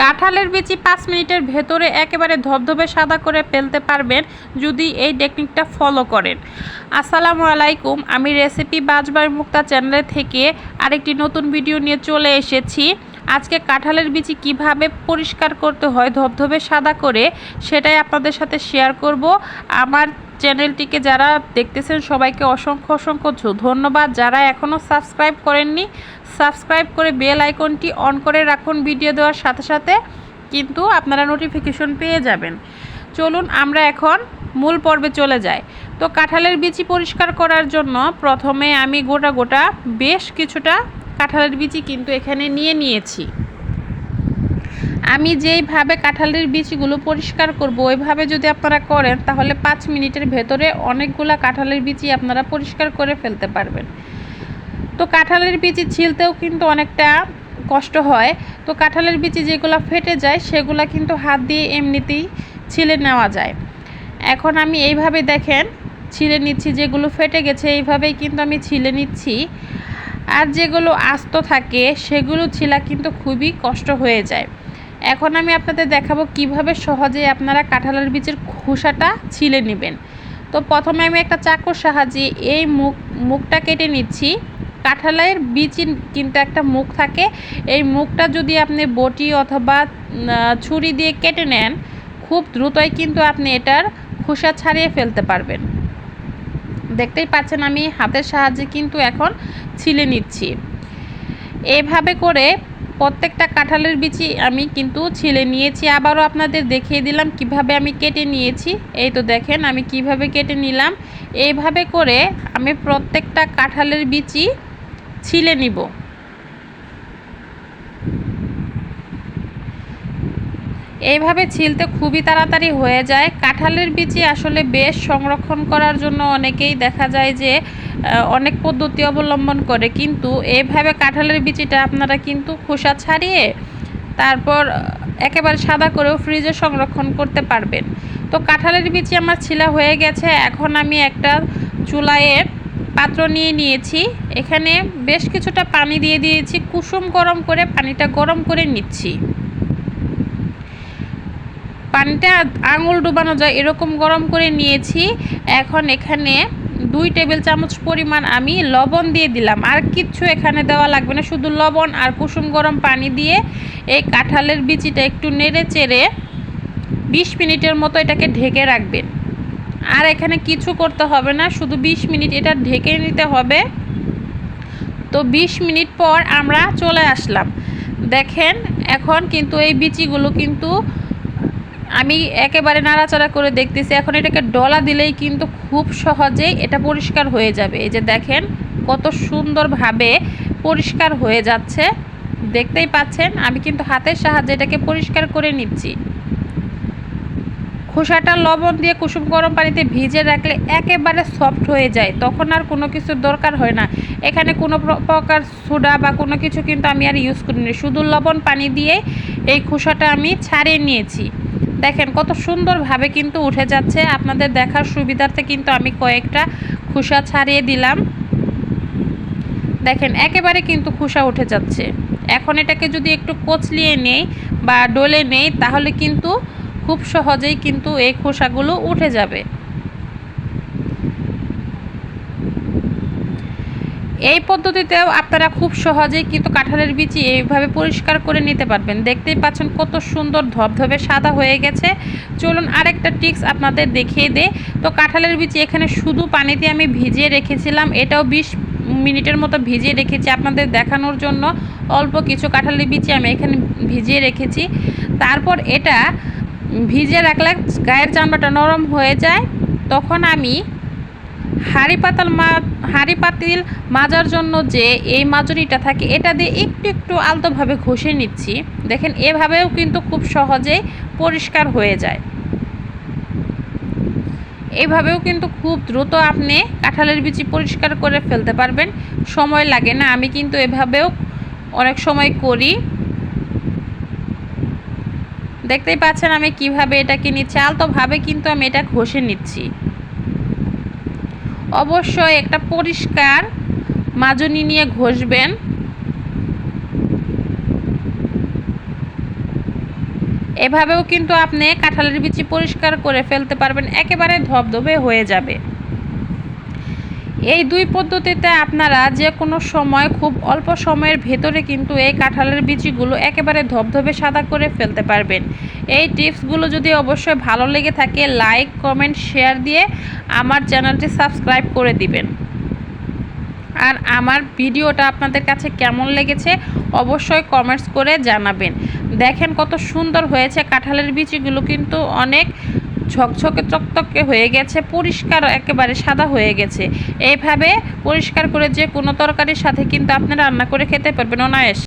কাঁঠালের বিচি পাঁচ মিনিটের ভেতরে একেবারে ধবধবে সাদা করে ফেলতে পারবেন যদি এই টেকনিকটা ফলো করেন। আসসালামু আলাইকুম, আমি রেসিপি বাজবার মুক্তা চ্যানেলে থেকে আরেকটি নতুন ভিডিও নিয়ে চলে এসেছি। আজকে কাঁঠালের বিচি কীভাবে পরিষ্কার করতে হয়, ধবধবে সাদা করে, সেটাই আপনাদের সাথে শেয়ার করব। আমার চ্যানেলটিকে যারা দেখতেছেন সবাইকে অসংখ্য অসংখ্য ধন্যবাদ। যারা এখনও সাবস্ক্রাইব করেননি, সাবস্ক্রাইব করে বেল আইকনটি অন করে রাখুন ভিডিও দেওয়ার সাথে সাথে, কিন্তু আপনারা নোটিফিকেশন পেয়ে যাবেন। চলুন আমরা এখন মূল পর্বে চলে যাই। তো কাঁঠালের বিচি পরিষ্কার করার জন্য প্রথমে আমি গোটা গোটা বেশ কিছুটা কাঁঠালের বিচি কিন্তু এখানে নিয়ে নিয়েছি। আমি যেইভাবে কাঁঠালের বীজগুলো পরিষ্কার করব, ওইভাবে যদি আপনারা করেন, তাহলে পাঁচ মিনিটের ভেতরে অনেকগুলো কাঁঠালের বীজই আপনারা পরিষ্কার করে ফেলতে পারবেন। তো কাঁঠালের বীজি ছিলতেও কিন্তু অনেকটা কষ্ট হয়। তো কাঁঠালের বীজি যেগুলো ফেটে যায়, সেগুলো কিন্তু হাত দিয়ে এমনিতেই ছিলে নেওয়া যায়। এখন আমি এইভাবে দেখেন, ছিলে নিচ্ছি, যেগুলো ফেটে গেছে, এইভাবেই কিন্তু আমি ছিলে নিচ্ছি। আর যেগুলো আস্ত থাকে, সেগুলো ছিলা কিন্তু খুবই কষ্ট হয়ে যায়। এখন আমি আপনাদের দেখাবো কীভাবে সহজে আপনারা কাঁঠালের বীজের খোসাটা ছিলে নেবেন। তো প্রথমে আমি একটা চাকুর সাহায্যে এই মুখ, মুখটা কেটে নিচ্ছি। কাঁঠালের বীজ কিন্তু একটা মুখ থাকে। এই মুখটা যদি আপনি বটি অথবা ছুরি দিয়ে কেটে নেন, খুব দ্রুতই কিন্তু আপনি এটার খোসা ছাড়িয়ে ফেলতে পারবেন। দেখতেই পাচ্ছেন আমি হাতের সাহায্যে কিন্তু এখন ছিলে নিচ্ছি। এভাবে করে প্রত্যেকটা কাঁঠালের বিচি আমি কিন্তু ছিলে নিয়েছি। আবারও আপনাদের দেখিয়ে দিলাম কীভাবে আমি কেটে নিয়েছি। এই তো দেখেন আমি কীভাবে কেটে নিলাম। এইভাবে করে আমি প্রত্যেকটা কাঁঠালের বিচি ছিলে নিব। এইভাবে ছিলতে খুবই তাড়াতাড়ি হয়ে যায়। কাঁঠালের বিচি আসলে বেশ সংরক্ষণ করার জন্য অনেকেই দেখা যায় যে অনেক পদ্ধতি অবলম্বন করে, কিন্তু এভাবে কাঁঠালের বিচিটা আপনারা কিন্তু খোসা ছাড়িয়ে তারপর একেবারে সাদা করেও ফ্রিজে সংরক্ষণ করতে পারবেন। তো কাঁঠালের বিচি আমার ছিলা হয়ে গেছে, এখন আমি একটা চুলায়ে পাত্র নিয়ে নিয়েছি। এখানে বেশ কিছুটা পানি দিয়ে দিয়েছি, কুসুম গরম করে পানিটা গরম করে নিচ্ছি। পানিটা আঙুল ডুবানো যায়, এরকম গরম করে নিয়েছি। এখন এখানে দুই টেবিল চামচ পরিমাণ আমি লবণ দিয়ে দিলাম। আর কিচ্ছু এখানে দেওয়া লাগবে না, শুধু লবণ আর কুসুম গরম পানি দিয়ে এই কাঁঠালের বিচিটা একটু নেড়ে চেড়ে বিশ মিনিটের মতো এটাকে ঢেকে রাখবেন। আর এখানে কিছু করতে হবে না, শুধু বিশ মিনিট এটা ঢেকে নিতে হবে। তো বিশ মিনিট পর আমরা চলে আসলাম। দেখেন, এখন কিন্তু এই বিচিগুলো কিন্তু আমি একেবারে নাড়াচাড়া করে দেখতেছি, এখন এটাকে ডলা দিলেই কিন্তু খুব সহজেই এটা পরিষ্কার হয়ে যাবে। এই যে দেখেন কত সুন্দরভাবে পরিষ্কার হয়ে যাচ্ছে, দেখতেই পাচ্ছেন, আমি কিন্তু হাতের সাহায্যে এটাকে পরিষ্কার করে নিচ্ছি। খোসাটা লবণ দিয়ে কুসুম গরম পানিতে ভিজে রাখলে একেবারে সফট হয়ে যায়, তখন আর কোনো কিছুর দরকার হয় না। এখানে কোনো প্র- প্রকার সোডা বা কোনো কিছু কিন্তু আমি আর ইউজ করিনি, শুধু লবণ পানি দিয়ে এই খোসাটা আমি ছাড়িয়ে নিয়েছি। দেখেন কত সুন্দরভাবে কিন্তু উঠে যাচ্ছে। আপনাদের দেখার সুবিধার্থে কিন্তু আমি কয়েকটা খোসা ছাড়িয়ে দিলাম। দেখেন, একেবারে কিন্তু খোসা উঠে যাচ্ছে। এখন এটাকে যদি একটু কচলিয়ে নেই বা ডলে নেই, তাহলে কিন্তু খুব সহজেই কিন্তু এই খোসাগুলো উঠে যাবে। এই পদ্ধতিতেও আপনারা খুব সহজেই কিন্তু কাঁঠালের বিচি এইভাবে পরিষ্কার করে নিতে পারবেন। দেখতেই পাচ্ছেন কত সুন্দর ধবধবে সাদা হয়ে গেছে। চলুন আরেকটা টিক্স আপনাদের দেখিয়ে দে তো কাঁঠালের বিচি এখানে শুধু পানিতে আমি ভিজিয়ে রেখেছিলাম, এটাও বিশ মিনিটের মতো ভিজিয়ে রেখেছি আপনাদের দেখানোর জন্য। অল্প কিছু কাঁঠালের বিচি আমি এখানে ভিজিয়ে রেখেছি। তারপর এটা ভিজিয়ে রাখলে গায়ের চামড়াটা নরম হয়ে যায়। তখন আমি হাঁড়ি পাতাল মা হাঁড়ি পাতিল মাজার জন্য যে এই মাজুরিটা থাকে, এটা দিয়ে একটু একটু আলতোভাবে ঘষে নিচ্ছি। দেখেন, এভাবেও কিন্তু খুব সহজেই পরিষ্কার হয়ে যায়। এভাবেও কিন্তু খুব দ্রুত আপনি কাঁঠালের বিচি পরিষ্কার করে ফেলতে পারবেন। সময় লাগে না, আমি কিন্তু এভাবেও অনেক সময় করি। দেখতেই পাচ্ছেন আমি কীভাবে এটাকে নিচ্ছি। আলতোভাবে কিন্তু আমি এটা ঘষে নিচ্ছি। অবশ্যই একটা পরিষ্কার মাজনি নিয়ে ঘষবেন। এভাবেও কিন্তু আপনি কাঁঠালের বিচি পরিষ্কার করে ফেলতে পারবেন, একেবারে ধবধবে হয়ে যাবে। এই দুই পদ্ধতিতে আপনারা যে কোনো সময় খুব অল্প সময়ের ভেতরে কিন্তু এই কাঁঠালের বিচিগুলো একেবারে ধবধবে সাদা করে ফেলতে পারবেন। এই টিপসগুলো যদি অবশ্যই ভালো লেগে থাকে, লাইক, কমেন্ট, শেয়ার দিয়ে আমার চ্যানেলটি সাবস্ক্রাইব করে দিবেন। আর আমার ভিডিওটা আপনাদের কাছে কেমন লেগেছে অবশ্যই কমেন্টস করে জানাবেন। দেখেন কত সুন্দর হয়েছে কাঁঠালের বিচিগুলো কিন্তু অনেক ঝকঝকে চকচকে হয়ে গেছে, পরিষ্কার একেবারে সাদা হয়ে গেছে। এইভাবে পরিষ্কার করে যে কোনো তরকারির সাথে কিন্তু আপনি রান্না করে খেতে পারবেন অনায়াস।